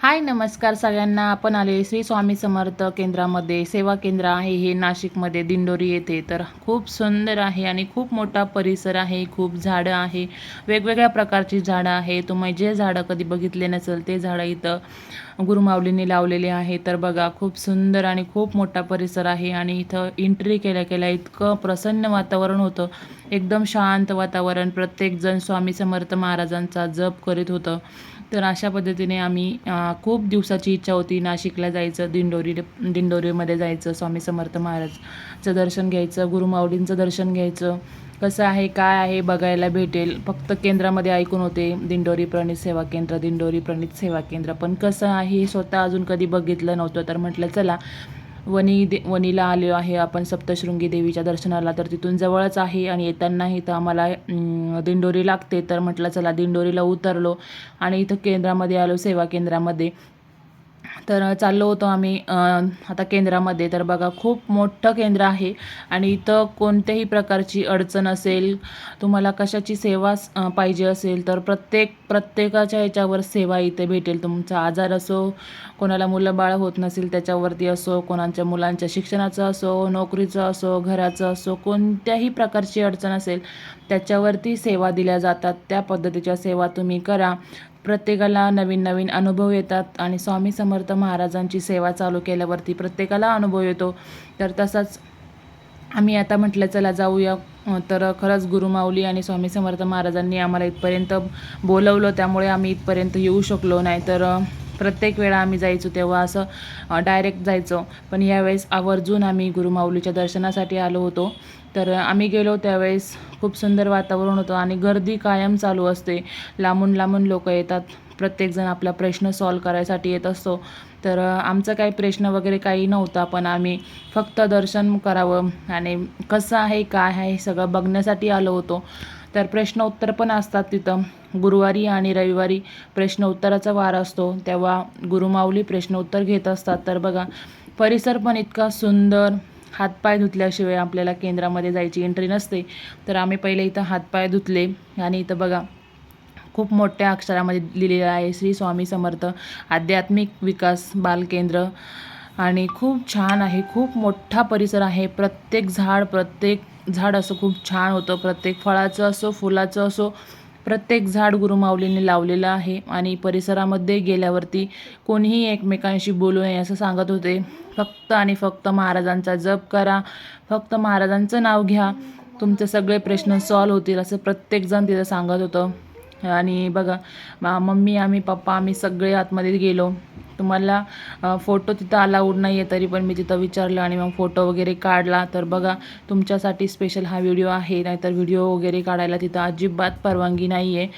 हाय नमस्कार सगळ्यांना. आपण आले श्री स्वामी समर्थ केंद्रामध्ये सेवा केंद्र आहे हे नाशिकमध्ये दिंडोरी येथे. तर खूप सुंदर आहे आणि खूप मोठा परिसर आहे खूप झाडं आहे वेगवेगळ्या प्रकारची झाडं आहे तुम्ही जे झाडं कधी बघितले नसेल ते झाडं इथं गुरुमाऊलींनी लावलेले आहे. तर बघा खूप सुंदर आणि खूप मोठा परिसर आहे आणि इथं एंट्री केल्या केल्या इतकं प्रसन्न वातावरण होतं. एकदम शांत वातावरण. प्रत्येकजण स्वामी समर्थ महाराजांचा जप करीत होतं. तर अशा पद्धतीने आम्ही खूप दिवसाची इच्छा होती नाशिकला जायचं दिंडोरी दिंडोरीमध्ये जायचं स्वामी समर्थ महाराजचं दर्शन घ्यायचं गुरुमाऊलींचं दर्शन घ्यायचं. कसं आहे काय आहे बघायला भेटेल. फक्त केंद्रामध्ये ऐकून होते दिंडोरी प्रणित सेवा केंद्र दिंडोरी प्रणित सेवा केंद्र. पण कसं आहे हे स्वतः अजून कधी बघितलं नव्हतं. तर म्हटलं चला वनी दे वनीला आलो आहे आपण सप्तशृंगी देवीच्या दर्शनाला. तर तिथून जवळच आहे आणि येताना इथं आम्हाला दिंडोरी लागते. तर म्हटलं चला दिंडोरीला उतरलो आणि इथं केंद्रामध्ये आलो सेवा केंद्रामध्ये. तर चाललो होतो आम्ही आता केंद्रामध्ये. तर बघा खूप मोठं केंद्र आहे आणि इथं कोणत्याही प्रकारची अडचण असेल तुम्हाला कशाची सेवा पाहिजे असेल तर प्रत्येक प्रत्येकाच्या ह्याच्यावर सेवा इथे भेटेल. तुमचा आजार असो कोणाला मुलं बाळ होत नसेल त्याच्यावरती असो कोणाच्या मुलांच्या शिक्षणाचं असो नोकरीचं असो घराचं असो कोणत्याही प्रकारची अडचण असेल त्याच्यावरती सेवा दिल्या जातात. त्या पद्धतीच्या सेवा तुम्ही करा. प्रत्येकाला नवीन नवीन अनुभव येतात आणि स्वामी समर्थ महाराजांची सेवा चालू केल्यावरती प्रत्येकाला अनुभव येतो. तर तसाच आम्ही आता म्हटलं चला जाऊया. तर खरंच गुरुमाऊली आणि स्वामी समर्थ महाराजांनी आम्हाला इथपर्यंत बोलवलं. त्यामुळे आम्ही इथपर्यंत येऊ शकलो नाही. तर प्रत्येक वेळा आम्ही जायचो तेव्हा असं डायरेक्ट जायचो. पण यावेळेस आवर्जून आम्ही गुरुमाऊलीच्या दर्शनासाठी आलो होतो. तर आम्ही गेलो त्यावेळेस खूप सुंदर वातावरण होतं आणि गर्दी कायम चालू असते. लांबून लांबून लोक येतात. प्रत्येकजण आपला प्रश्न सॉल्व करायसाठी येत असतो. तर आमचा काही प्रश्न वगैरे काही नव्हता पण आम्ही फक्त दर्शन करावं आणि कसं आहे काय आहे हे सगळं बघण्यासाठी आलो होतो. तर प्रश्न उत्तर पण असतात तिथं. गुरुवारी आणि रविवारी प्रश्न उत्तराचा वार असतो. तेव्हा गुरुमाऊली प्रश्न उत्तर घेत असतात. तर बघा परिसर पण इतका सुंदर हातपाय धुतल्याशिवाय आपल्याला केंद्रामध्ये जायची एंट्री नसते. तर आम्ही पहिले इथं हातपाय धुतले आणि इथं बघा खूप मोठ्या अक्षरामध्ये लिहिलेलं आहे श्री स्वामी समर्थ आध्यात्मिक विकास बालकेंद्र आणि खूप छान आहे खूप मोठा परिसर आहे. प्रत्येक झाड प्रत्येक झाड असं खूप छान होतं. प्रत्येक फळाचं असो फुलाचं असो प्रत्येक झाड गुरुमाऊलीने लावलेलं आहे आणि परिसरामध्ये गेल्यावरती कोणीही एकमेकांशी बोलू नये असं सांगत होते. फक्त आणि फक्त महाराजांचा जप करा. फक्त महाराजांचं नाव घ्या. तुमचे सगळे प्रश्न सॉल्व होतील असं प्रत्येकजण तिथं सांगत होतं. आणि बघा मम्मी आम्ही पप्पा आम्ही सगळे आतमध्ये गेलो. तुम्हाला फोटो तिथं अलाउड नाही आहे तरी पण मी तिथं विचारलं आणि मग फोटो वगैरे काढला. तर बघा तुमच्यासाठी स्पेशल हा व्हिडिओ आहे. नाहीतर व्हिडिओ वगैरे काढायला तिथं अजिबात परवानगी नाही आहे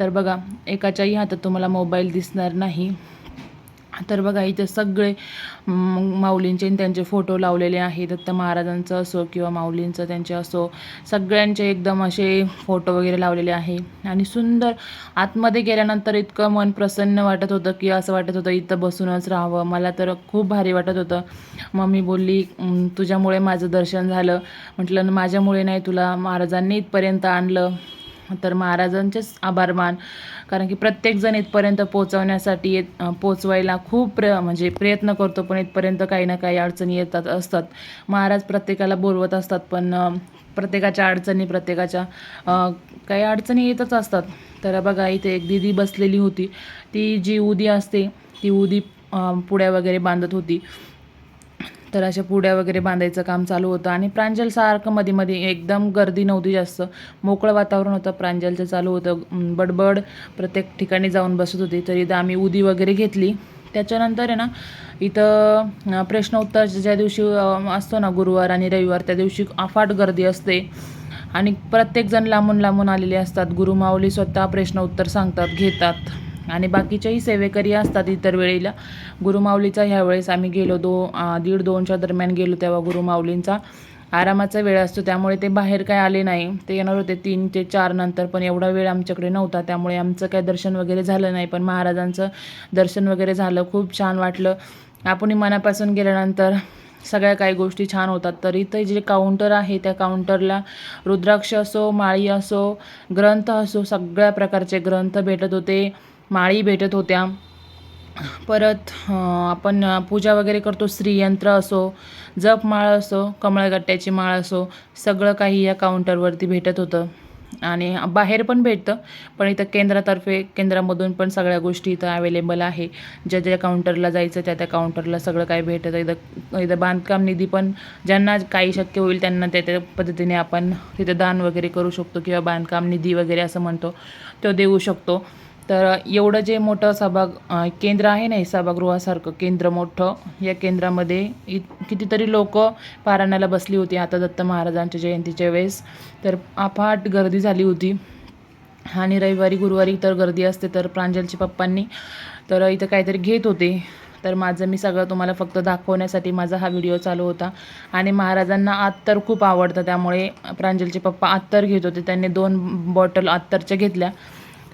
तर बघा एकाच्याही हातात तुम्हाला मोबाईल दिसणार नाही. तर बघा इथं सगळे माऊलींचे त्यांचे फोटो लावलेले आहे दत्त महाराजांचं असो किंवा माऊलींचं त्यांचे असो सगळ्यांचे एकदम असे फोटो वगैरे लावलेले आहे. आणि सुंदर आतमध्ये गेल्यानंतर इतकं मन प्रसन्न वाटत होतं की असं वाटत होतं इथं बसूनच राहावं. मला तर खूप भारी वाटत होतं. मम्मी बोलली तुझ्यामुळे माझं दर्शन झालं. म्हटलं माझ्यामुळे नाही तुला महाराजांनी इथपर्यंत आणलं. तर महाराजांचेच आभार मान. कारण की प्रत्येकजण इथपर्यंत पोचवण्यासाठी येत पोचवायला खूप प्र म्हणजे प्रयत्न करतो पण इथपर्यंत काही ना काही अडचणी येतात असतात. महाराज प्रत्येकाला बोलवत असतात पण प्रत्येकाच्या अडचणी प्रत्येकाच्या काही अडचणी येतच असतात. तर बघा इथे एक दिदी बसलेली होती. ती जी उदी असते ती उदी पुड्या वगैरे बांधत होती. तर अशा पुड्या वगैरे बांधायचं काम चालू होतं. आणि प्रांजल सारखं मध्ये मध्ये एकदम गर्दी नव्हती जास्त. मोकळं वातावरण होतं प्रांजलचं चालू होतं. बडबड. प्रत्येक ठिकाणी जाऊन बसत होती. तर इथं आम्ही उदी वगैरे घेतली. त्याच्यानंतर आहे ना इथं प्रश्नोत्तर प्रश्न उत्तर ज्या दिवशी असतो ना गुरुवार आणि रविवार त्या दिवशी अफाट गर्दी असते. आणि प्रत्येकजण लांबून लांबून आलेले असतात. गुरुमाऊली स्वतः प्रश्न उत्तर सांगतात घेतात. आणि बाकीच्याही सेवेकरी असतात इतर वेळेला. गुरुमाऊलीचा ह्यावेळेस आम्ही गेलो दो दीड दोनच्या दरम्यान गेलो तेव्हा गुरुमाऊलींचा आरामाचा वेळ असतो त्यामुळे ते बाहेर काय आले नाही. ते येणार होते तीन ते चार नंतर पण एवढा वेळ आमच्याकडे नव्हता. त्यामुळे आमचं काय दर्शन वगैरे झालं नाही पण महाराजांचं दर्शन वगैरे झालं खूप छान वाटलं. आपण मनापासून गेल्यानंतर सगळ्या काही गोष्टी छान होतात. तर इथं जे काउंटर आहे त्या काउंटरला रुद्राक्ष असो माळी असो ग्रंथ असो सगळ्या प्रकारचे ग्रंथ भेटत होते. माळी भेटत होत्या. परत आपण पूजा वगैरे करतो श्रीयंत्र असो जपमाळ असो कमळगट्ट्याची माळ असो सगळं काही या काउंटरवरती भेटत होतं. आणि बाहेर पण भेटतं पण इथं केंद्रातर्फे केंद्रामधून पण सगळ्या गोष्टी इथं अवेलेबल आहे. ज्या ज्या काउंटरला जायचं त्या त्या काउंटरला सगळं काही भेटतं. इथं इथं बांधकाम निधी पण ज्यांना काही शक्य होईल त्यांना त्या त्या पद्धतीने आपण तिथं दान वगैरे करू शकतो किंवा बांधकाम निधी वगैरे असं म्हणतो तो देऊ शकतो. तर एवढं जे मोठं सभाग केंद्र आहे ना हे सभागृहासारखं केंद्र मोठं या केंद्रामध्ये इत कितीतरी लोक पारायणाला बसली होती आता दत्त महाराजांच्या जयंतीच्या वेळेस. तर अफाट गर्दी झाली होती. आणि रविवारी गुरुवारी तर गर्दी असते तर प्रांजलची पप्पांनी तर इथं काहीतरी घेत होते. तर माझं मी सगळं तुम्हाला फक्त दाखवण्यासाठी माझा हा व्हिडिओ चालू होता. आणि महाराजांना अत्तर खूप आवडतं त्यामुळे प्रांजलचे पप्पा अत्तर घेत होते. त्यांनी दोन बॉटल अत्तरच्या घेतल्या.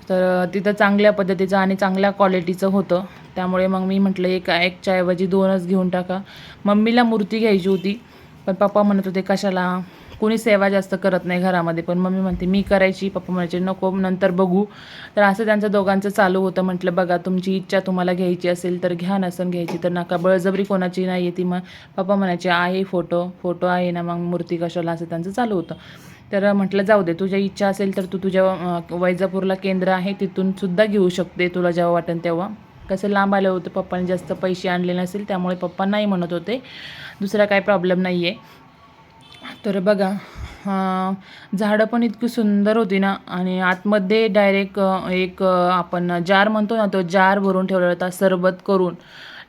तर तिथं चांगल्या पद्धतीचं आणि चांगल्या क्वालिटीचं होतं. त्यामुळे मग मी म्हटलं एक एकच्याऐवजी दोनच घेऊन टाका. मम्मीला मूर्ती घ्यायची होती पण पप्पा म्हणत होते कशाला? कोणी सेवा जास्त करत नाही घरामध्ये. पण मम्मी म्हणते मी करायची. पप्पा म्हणायचे नको नंतर बघू. तर असं त्यांचं दोघांचं चालू होतं. म्हटलं बघा तुमची इच्छा तुम्हाला घ्यायची असेल तर घ्या नसन घ्यायची तर नका. बळजबरी कोणाची नाही आहे ती. मग पप्पा म्हणायचे आहे फोटो फोटो आहे ना मग मूर्ती कशाला? असं त्यांचं चालू होतं. तर म्हटलं जाऊ दे तुझ्या इच्छा असेल तर तू तुझ्या वैजापूरला केंद्र आहे तिथून सुद्धा घेऊ शकते तुला जेव्हा वाटेल तेव्हा. कसं लांब आलं होतं पप्पाने जास्त पैसे आणले नसेल त्यामुळे पप्पा नाही म्हणत होते. दुसरा काय प्रॉब्लेम नाही आहे तर बघा झाडं पण इतकी सुंदर होती ना आणि आतमध्ये डायरेक्ट एक आपण जार म्हणतो ना तो जार भरून ठेवलेला होता सरबत करून.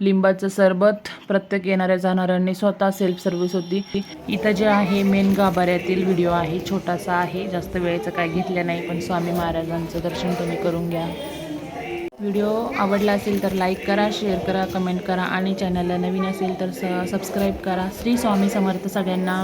लिंबाचं सरबत प्रत्येक येणाऱ्या जाणाऱ्यांनी स्वतः सेल्फ सर्व्हिस होती. इथं जे आहे मेन गाभाऱ्यातील व्हिडिओ आहे. छोटासा आहे जास्त वेळेचं काय घेतलं नाही पण स्वामी महाराजांचं दर्शन तुम्ही करून घ्या. व्हिडिओ आवडला असेल तर लाईक करा शेअर करा कमेंट करा आणि चॅनलला नवीन असेल तर स सबस्क्राईब करा. श्री स्वामी समर्थ सगळ्यांना.